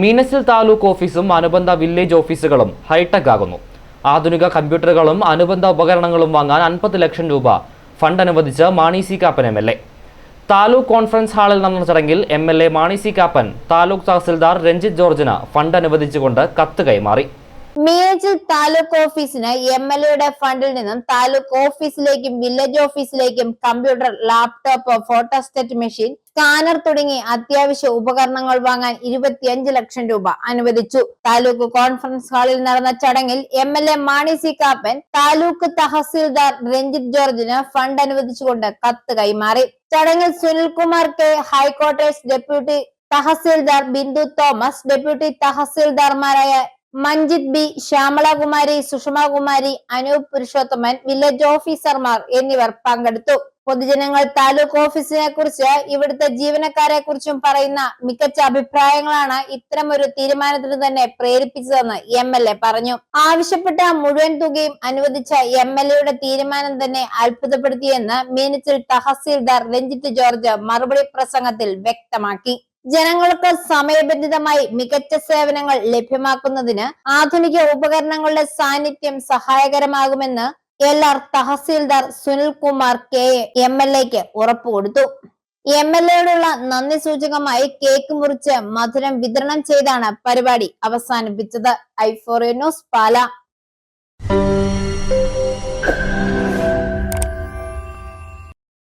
മീനച്ചിൽ താലൂക്ക് ഓഫീസും അനുബന്ധ വില്ലേജ് ഓഫീസുകളും ഹൈടെക് ആകുന്നു. ആധുനിക കമ്പ്യൂട്ടറുകളും അനുബന്ധ ഉപകരണങ്ങളും വാങ്ങാൻ അൻപത് ലക്ഷം രൂപ ഫണ്ട് അനുവദിച്ച് Mani C Kappan M L A. Taluk conference ഹാളിൽ നടന്ന ചടങ്ങിൽ M L A Mani C Kappan taluk tahsildar Ranjith ജോർജിന് ഫണ്ട് അനുവദിച്ചുകൊണ്ട് കത്ത് കൈമാറി. മീനച്ചിൽ താലൂക്ക് ഓഫീസിന് എം എൽ എയുടെ ഫണ്ടിൽ നിന്നും താലൂക്ക് ഓഫീസിലേക്കും village ഓഫീസിലേക്കും computer laptop photostat machine scanner തുടങ്ങി അത്യാവശ്യ ഉപകരണങ്ങൾ വാങ്ങാൻ ഇരുപത്തിയഞ്ച് ലക്ഷം രൂപ അനുവദിച്ചു. താലൂക്ക് കോൺഫറൻസ് ഹാളിൽ നടന്ന ചടങ്ങിൽ M L A Mani C Kappan taluk tahsildar Ranjith ജോർജിന് ഫണ്ട് അനുവദിച്ചുകൊണ്ട് കത്ത് കൈമാറി. ചടങ്ങിൽ Sunilkumar K headquarters deputy tahsildar Bindu Thomas deputy തഹസീൽദാർമാരായ Manjith B Shyamalakumari Sushamakumari Anoop Purushothaman village ഓഫീസർമാർ എന്നിവർ പങ്കെടുത്തു. പൊതുജനങ്ങൾ താലൂക്ക് ഓഫീസിനെ കുറിച്ച് ഇവിടുത്തെ ജീവനക്കാരെ കുറിച്ചും പറയുന്ന മികച്ച അഭിപ്രായങ്ങളാണ് ഇത്തരം ഒരു തീരുമാനത്തിന് തന്നെ പ്രേരിപ്പിച്ചതെന്ന് എം എൽ എ പറഞ്ഞു. ആവശ്യപ്പെട്ട മുഴുവൻ തുകയും അനുവദിച്ച എം എൽ എയുടെ തീരുമാനം തന്നെ അത്ഭുതപ്പെടുത്തിയെന്ന് മീനച്ചിൽ തഹസീൽദാർ രഞ്ജിത്ത് ജോർജ് മറുപടി പ്രസംഗത്തിൽ വ്യക്തമാക്കി. ജനങ്ങൾക്ക് സമയബന്ധിതമായി മികച്ച സേവനങ്ങൾ ലഭ്യമാക്കുന്നതിന് ആധുനിക ഉപകരണങ്ങളുടെ സാന്നിധ്യം സഹായകരമാകുമെന്ന് L R tahsildar Sunil Kumar K M L എക്ക് ഉറപ്പുകൊടുത്തു എം എൽ എയോടുള്ള നന്ദി സൂചകമായി കേക്ക് മുറിച്ച് മധുരം വിതരണം ചെയ്താണ് പരിപാടി അവസാനിപ്പിച്ചത്. ഐഫോറിയ ന്യൂസ് പാല.